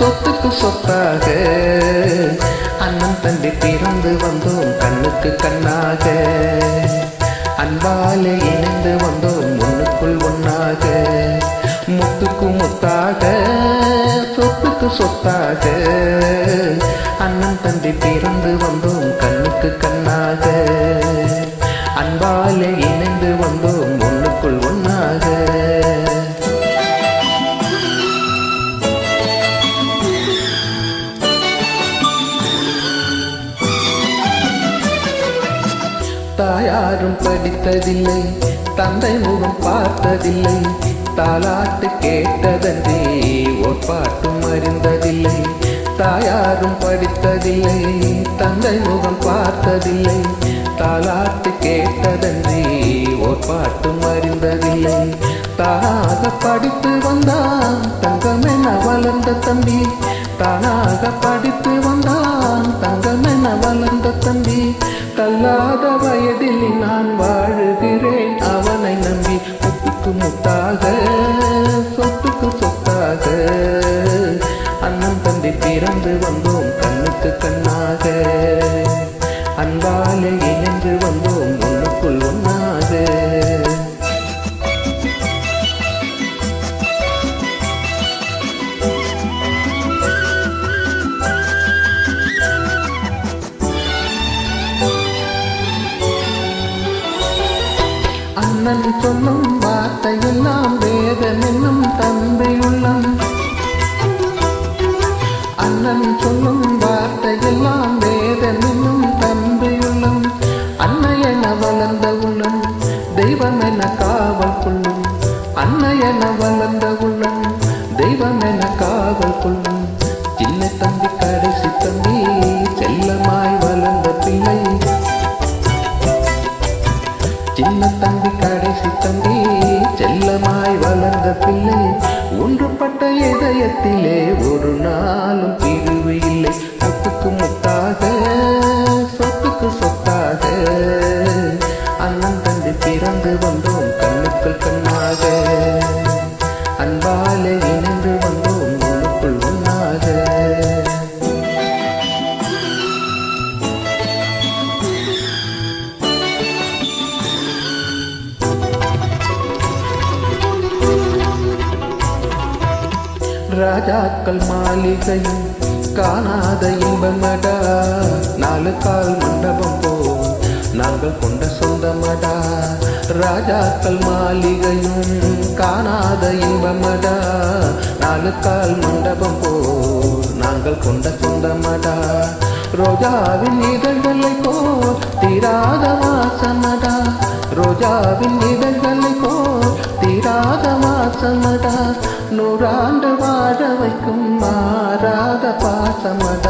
சொத்துக்கு சொத்தாக. அண்ணன் தந்தை பிறந்து வந்தோம் கண்ணுக்கு கண்ணாக. அன்பாலே இணைந்து வந்தோம் ஒண்ணுக்குள் ஒன்றாக முத்துக்கு முத்தாக சொத்துக்கு சொத்தாக. அண்ணன் தந்தை பிறந்து வந்தோம் கண்ணுக்கு கண்ணாக. அன்பாலே யாரும் படித்ததில்லை தந்தை முகம் பார்த்ததில்லை தாலாட்டு கேட்டதன்றே ஓர் பாட்டும் அறிந்ததில்லை. தாயாரும் படித்ததில்லை தந்தை முகம் பார்த்ததில்லை தாலாட்டு கேட்டதன்றே ஓர் பாட்டும் அறிந்ததில்லை. தானாக படித்து வந்தான் தங்கமென வளர்ந்த தம்பி தானாக படித்து வந்தான் அண்ணன் சொல்லும் வார்த்தையெல்லாம் வேதம் என்னும் தந்தை உள்ளம் அண்ணன் சொல்லும் வார்த்தையெல்லாம் வேதம் என்னும் தந்தை உள்ளம் அன்னையென வளர்ந்த உள்ளம் தெய்வம் என காவல் கொள்ளும். அன்னையென வளர்ந்த உள்ளம் தெய்வம் என காவல் கொள்ளும். செல்லமாய் வளர்ந்த பிள்ளை ஒன்றுபட்ட இதயத்திலே ஒரு நாளும் பிரிவு இல்லை சொத்துக்கு முத்தாக சொத்துக்கு சொத்தாக. அண்ணன் தந்தை பிறந்து வந்தோம். ராஜாக்கள் மாளிகையும் காணாத இன்பமடா. நாலு கால் மண்டபம் போல் நாங்கள் கொண்ட சொந்தமடா. ராஜாக்கள் மாளிகையும் காணாத இன்பமடா. நாலு கால் மண்டபம் போல் நாங்கள் கொண்ட சொந்தமடா. ரோஜாவின் இதழ்களை போல் தீராத வாசமடா. ரோஜாவின் இதழ்களை போல் தீராத வாசமடா. நூறாண்டு పాసమద